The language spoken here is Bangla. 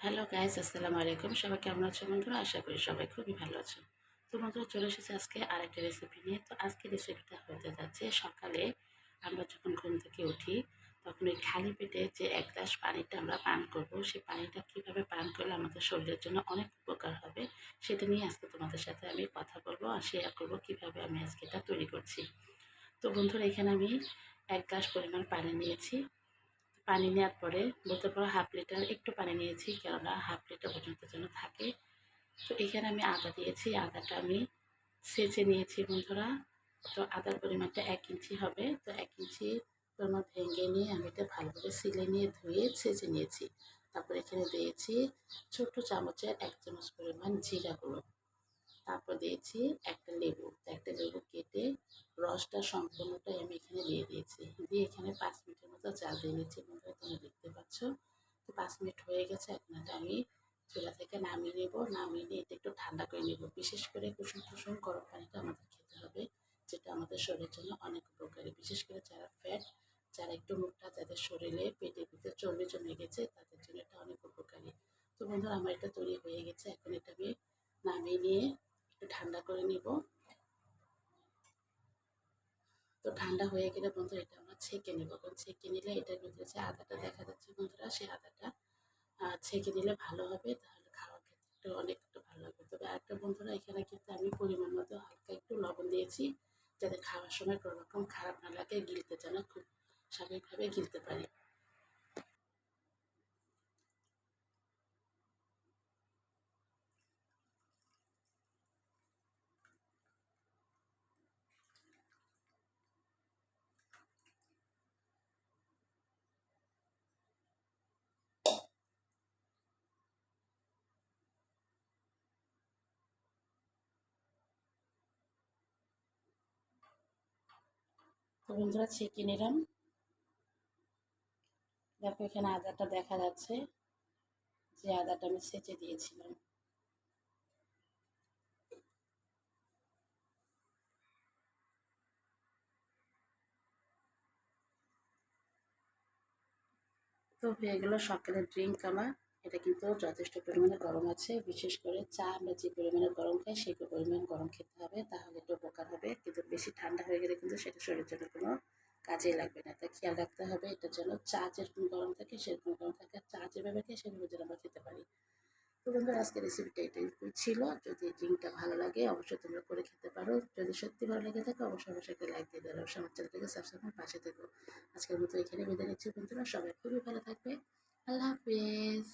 হ্যালো গাইজ আসসালামু আলাইকুম সবাই কেমন আছো বন্ধুরা? আশা করি সবাই খুবই ভালো আছো। তো বন্ধুরা, চলে এসেছে আজকে আরেকটা রেসিপি নিয়ে। তো আজকে রেসিপিটা হতে যাচ্ছে, সকালে আমরা যখন ঘুম থেকে উঠি, তখন ওই খালি পেটে যে এক গ্লাস পানিটা আমরা পান করব, সেই পানিটা কীভাবে পান করলে আমাদের শরীরের জন্য অনেক উপকার হবে, সেটা নিয়ে আজকে তোমাদের সাথে আমি কথা বলব আর শেয়ার করব কীভাবে আমি আজকে এটা তৈরি করছি। তো বন্ধুরা, এখানে আমি এক গ্লাস পরিমাণ পানি নিয়েছি। পানি নেওয়ার পরে বলতে পারো হাফ লিটার একটু পানি নিয়েছি, কেননা হাফ লিটার পর্যন্ত যেন থাকে। তো এখানে আমি আদা দিয়েছি, আদাটা আমি সেচে নিয়েছি বন্ধুরা। তো আদার পরিমাণটা এক ইঞ্চি হবে, তো এক ইঞ্চি পরিমাণ ভেঙে নিয়ে আমি এটা ভালোভাবে সিলে নিয়ে ধুয়ে সেচে নিয়েছি। তারপর এখানে দিয়েছি ছোট্ট চামচের এক চামচ পরিমাণ জিরা গুঁড়ো। তারপর দিয়েছি একটা লেবু একটা লেবু কেটে রসটা সম্পূর্ণটাই আমি এখানে দিয়ে দিয়েছি। দিয়ে এখানে পাঁচ মিনিটের মতো জাল দিয়ে নিচ্ছি তোমরা দেখতে পাচ্ছ। তো পাঁচ মিনিট হয়ে গেছে এটা আমি চুলা থেকে নামিয়ে নেব। নামিয়ে নিয়ে এটা একটু ঠান্ডা করে নেব। বিশেষ করে কুসুম কুসুম গরম পানিটা আমাদের খেতে হবে, যেটা আমাদের শরীরের জন্য অনেক উপকারী। বিশেষ করে যারা ফ্যাট যারা একটু মোটা যাদের শরীরে পেটের ভিতরে চর্বি জমে গেছে, তাদের জন্য এটা অনেক উপকারী। তো বন্ধুরা, আমার এটা তৈরি হয়ে গেছে। এখন এটা আমি নামিয়ে নিয়ে একটু ঠান্ডা করে নিব তো ঠান্ডা হয়ে গেলে বন্ধুরা এটা আমরা ছেঁকে নেব। ছেঁকে নিলে এটার ভিতরে যে আদাটা দেখা যাচ্ছে বন্ধুরা সেই আদাটা ছেঁকে নিলে ভালো হবে, তাহলে খাওয়ার ক্ষেত্রে অনেক একটু ভালো লাগবে। তবে আরেকটা বন্ধুরা, এখানে কিন্তু আমি পরিমাণ মতো হালকা একটু লবণ দিয়েছি, যাতে খাওয়ার সময় কোনো রকম খারাপ না লাগে, গিলতে যেন খুব স্বাভাবিকভাবে গিলতে পারি। তো বন্ধুরা ছেঁকে নিলাম। দেখো এখানে আদাটা দেখা যাচ্ছে যে আদাটা আমি সেচে দিয়েছিলাম। তো হয়ে গেল সকালের ড্রিঙ্ক আমার। এটা কিন্তু যথেষ্ট পরিমাণে গরম আছে। বিশেষ করে চা আমরা যে পরিমাণে গরম খাই, সেই পরিমাণ গরম খেতে হবে। তাহলে একটু উপকার হবে। কিন্তু বেশি ঠান্ডা হয়ে গেলে কিন্তু সেটা শরীরের জন্য কোনো কাজে লাগবে না। তাই খেয়াল রাখতে হবে এটা যেন চা যেরকম গরম থাকে, সেরকম গরম থাকে। চা যেভাবে খাই, সেভাবে যেন আমরা খেতে পারি। তো বন্ধুরা আজকে রেসিপিটা এটাই ছিল। যদি ড্রিঙ্কটা ভালো লাগে, অবশ্যই তোমরা করে খেতে পারো। যদি সত্যি ভালো লেগে থাকে, অবশ্যই অবশ্যই একটা লাইক দিয়ে দেবে অবশ্যই আমার চ্যানেলটাকে সাবস্ক্রাইব পাশে থেকো। আজকের মতো এখানে বিদায় নিচ্ছি বন্ধুরা। সবাই খুবই ভালো থাকবে। আল্লাহ হাফিজ।